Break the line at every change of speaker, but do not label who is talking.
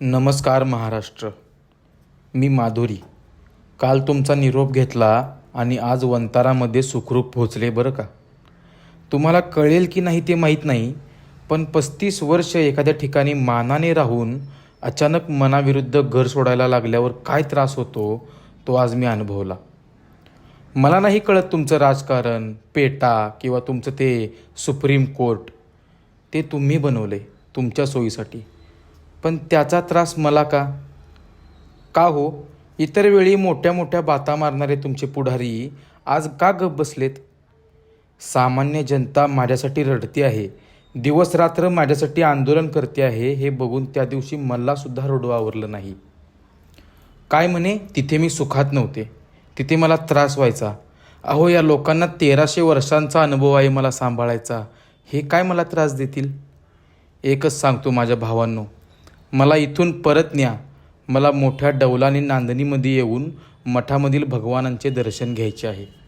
नमस्कार महाराष्ट्र. मी माधुरी. काल तुमचा निरोप घेतला आणि आज वंतारामध्ये सुखरूप पोहोचले बरं का? तुम्हाला कळेल की नाही ते माहीत नाही पण पस्तीस वर्ष एखाद्या ठिकाणी मानाने राहून अचानक मनाविरुद्ध घर सोडायला लागल्यावर काय त्रास होतो तो आज मी अनुभवला. मला नाही कळत तुमचं राजकारण पेटा किंवा तुमचं ते सुप्रीम कोर्ट. ते तुम्ही बनवले तुमच्या सोयीसाठी. पण त्याचा त्रास मला का? का हो? इतर वेळी मोठ्या मोठ्या बाता मारणारे तुमचे पुढारी आज का गप बसलेत? सामान्य जनता माझ्यासाठी रडते आहे. दिवस रात्र माझ्यासाठी आंदोलन करते आहे हे बघून त्या दिवशी मलासुद्धा रडू आवरलं नाही. काय म्हणे? तिथे मी सुखात नव्हते. तिथे मला त्रास व्हायचा. अहो या लोकांना तेराशे वर्षांचा अनुभव आहे मला सांभाळायचा. हे काय मला त्रास देतील? एकच सांगतो माझ्या भावांनो. मला इथून परत न्या. मला मोठ्या डौलाने नांदणीमध्ये येऊन मठामधील भगवानांचे दर्शन घ्यायचे आहे.